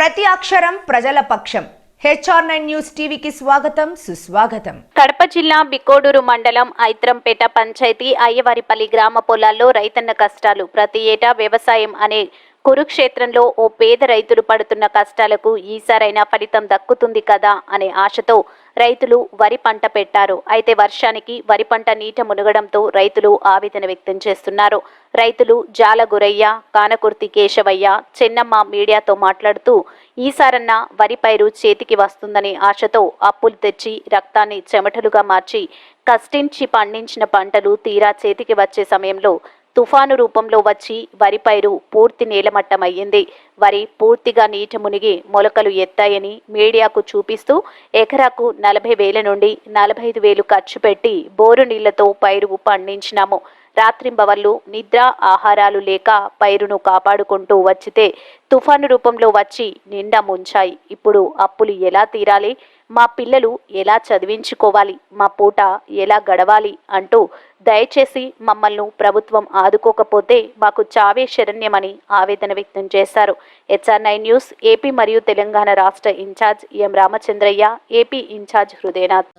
ప్రతి అక్షరం ప్రజల పక్షం. హెచ్ఆర్ నైన్ న్యూస్ టీవీకి స్వాగతం సుస్వాగతం. కడప జిల్లా బికోడూరు మండలం ఐత్రంపేట పంచాయతీ అయ్యవారిపల్లి గ్రామ పొలాల్లో రైతన్న కష్టాలు. ప్రతి ఏటా వ్యవసాయం అనే కురుక్షేత్రంలో ఓ పేద రైతులు పడుతున్న కష్టాలకు ఈసారైనా ఫలితం దక్కుతుంది కదా అనే ఆశతో రైతులు వరి పంట పెట్టారు. అయితే వర్షానికి వరి పంట నీట మునగడంతో రైతులు ఆవేదన వ్యక్తం చేస్తున్నారు. రైతులు జాల గురయ్య కానకుర్తి కేశవయ్య చెన్నమ్మ మీడియాతో మాట్లాడుతూ ఈసారన్నా వరి పైరు చేతికి వస్తుందనే ఆశతో అప్పులు తెచ్చి రక్తాన్ని చెమటలుగా మార్చి కష్టించి పండించిన పంటలు తీరా చేతికి వచ్చే సమయంలో తుఫాను రూపంలో వచ్చి వరి పైరు పూర్తి నేలమట్టమయ్యింది. వరి పూర్తిగా నీట మునిగి మొలకలు ఎత్తాయని మీడియాకు చూపిస్తూ ఎకరాకు నలభై వేల నుండి నలభై ఐదు వేలు ఖర్చు పెట్టి బోరు నీళ్ళతో పైరు పండించినాము. రాత్రింబవళ్ళు నిద్ర ఆహారాలు లేక పైరును కాపాడుకుంటూ వచ్చితే తుఫాను రూపంలో వచ్చి నిండా ముంచాయి. ఇప్పుడు అప్పులు ఎలా తీరాలి? మా పిల్లలు ఎలా చదివించుకోవాలి? మా పూట ఎలా గడవాలి? అంటూ దయచేసి మమ్మల్ని ప్రభుత్వం ఆదుకోకపోతే మాకు చావే శరణ్యమని ఆవేదన వ్యక్తం చేశారు. హెచ్ఆర్ నైన్ న్యూస్ ఏపీ మరియు తెలంగాణ రాష్ట్ర in charge M Ramachandraiah AP in charge Hridayanath.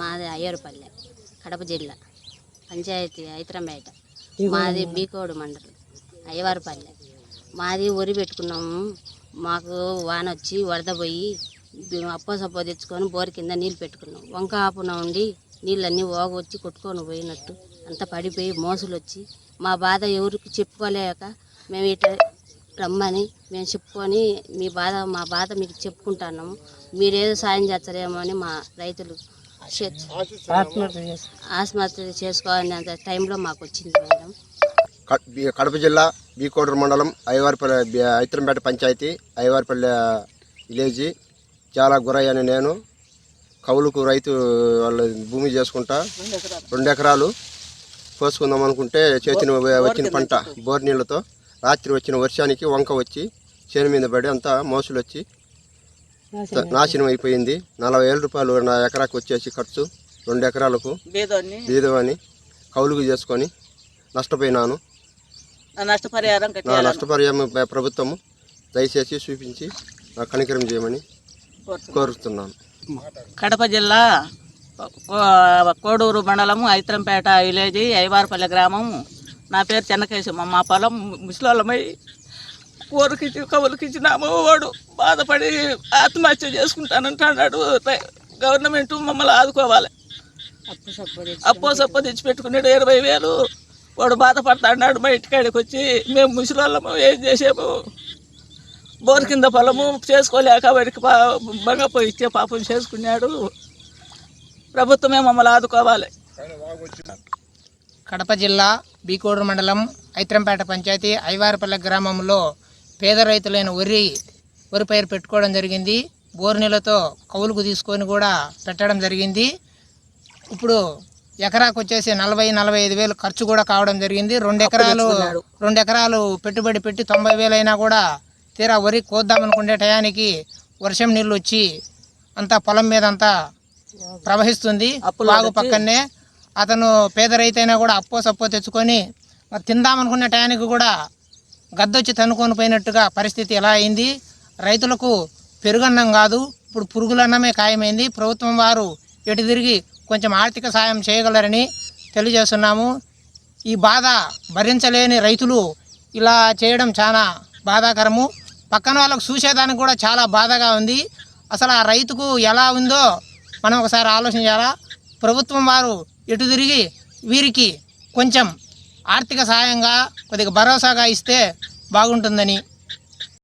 మాది అయ్యూరుపల్లె కడప జిల్లా పంచాయతీ ఐత్రంపేట మాది బీకోడు మండలం అయ్యవారిపల్లె. మాది వరి పెట్టుకున్నాము. మాకు వాన వచ్చి వరద పోయి బి- అప్పో సప్పో తెచ్చుకొని బోర్ కింద నీళ్ళు పెట్టుకున్నాం. వంక ఆపున ఉండి నీళ్ళన్నీ ఓగ వచ్చి కొట్టుకొని పోయినట్టు. అంతా పడిపోయి మోసులు వచ్చి మా బాధ ఎవరికి చెప్పుకోలేక మేము ఇట్లా రమ్మని మేము చెప్పుకొని మీ బాధ మా బాధ మీకు చెప్పుకుంటున్నాము. మీరేదో సాయం చేస్తారేమో అని మా రైతులు ఆత్మహత్య చేసుకోవాలనేంత టైంలో మాకు వచ్చింది మేడం కడప జిల్లా బీకోడూరు మండలం ఐవారిపల్లె ఐత్రంపేట పంచాయతీ ఐవారిపల్లె విలేజీ చాలా గురయ్యాను నేను. కౌలుకు రైతు వాళ్ళ భూమి చేసుకుంటా. రెండు ఎకరాలు కోసుకుందాం అనుకుంటే చేతిని వచ్చిన పంట బోర్ నీళ్ళతో రాత్రి వచ్చిన వర్షానికి వంక వచ్చి చేను మీద పడి అంతా మోసులు వచ్చి నాశనం అయిపోయింది. నలభై వేల రూపాయలు నా ఎకరాకు వచ్చేసి ఖర్చు రెండు ఎకరాలకు బీదవని కౌలుకు చేసుకొని నష్టపోయినాను. నష్టపరిహారం ప్రభుత్వము దయచేసి చూపించి నా కనికరం చేయమని కోరుతున్నాను. కడప జిల్లా కో- కోడూరు మండలము ఐత్రంపేట విలేజ్ ఐవారపల్లి గ్రామం. నా పేరు చెన్నకేశమ్మ. మా పొలం ముసలోళ్ళమై ఊరికిచ్చి కవులకిచ్చినాము వాడు బాధపడి ఆత్మహత్య చేసుకుంటానంటున్నాడు. గవర్నమెంట్ మమ్మల్ని ఆదుకోవాలి. అప్పు సప్పు తెచ్చి అప్పో సప్పో తెచ్చి పెట్టుకున్నాడు. ఇరవై వేలు. వాడు బాధపడతాడు మా ఇంటికాడికి వచ్చి మేము ముసలోళ్ళము ఏం చేసాము? బోర్ కింద పొలము చేసుకోలేక వాడికి బంగపోయి ఇచ్చే పాపం చేసుకున్నాడు. ప్రభుత్వమే మమ్మల్ని ఆదుకోవాలి. కడప జిల్లా బీకోడూరు మండలం ఐత్రంపేట పంచాయతీ ఐవారపల్లె గ్రామంలో పేద రైతులైన వరి వరి పైరు పెట్టుకోవడం జరిగింది. బోరు నీళ్ళతో కౌలుకు తీసుకొని కూడా పెట్టడం జరిగింది. ఇప్పుడు ఎకరాకు వచ్చేసి నలభై నలభై ఐదు వేలు ఖర్చు కూడా కావడం జరిగింది. రెండు ఎకరాలు రెండు ఎకరాలు పెట్టుబడి పెట్టి తొంభై వేలు అయినా కూడా తీరా వరి కోద్దామనుకునే టయానికి వర్షం నీళ్ళు వచ్చి అంతా పొలం మీద అంతా ప్రవహిస్తుంది. వాగు పక్కనే అతను పేద రైతైనా కూడా అప్పో సప్పో తెచ్చుకొని మరి తిందామనుకునే టయానికి కూడా గద్దొచ్చి తన్నుకొని పోయినట్టుగా పరిస్థితి ఎలా అయింది? రైతులకు పెరుగన్నం కాదు ఇప్పుడు పురుగులన్నమే ఖాయమైంది. ప్రభుత్వం వారు ఎటు తిరిగి కొంచెం ఆర్థిక సాయం చేయగలరని తెలియజేస్తున్నాము. ఈ బాధ భరించలేని రైతులు ఇలా చేయడం చాలా బాధాకరము. పక్కన వాళ్ళకు చూసేదానికి కూడా చాలా బాధగా ఉంది. అసలు ఆ రైతుకు ఎలా ఉందో మనం ఒకసారి ఆలోచన చేయాలా ప్రభుత్వం వారు ఎటు తిరిగి వీరికి కొంచెం ఆర్థిక సహాయంగా కొద్దిగా భరోసాగా ఇస్తే బాగుంటుందని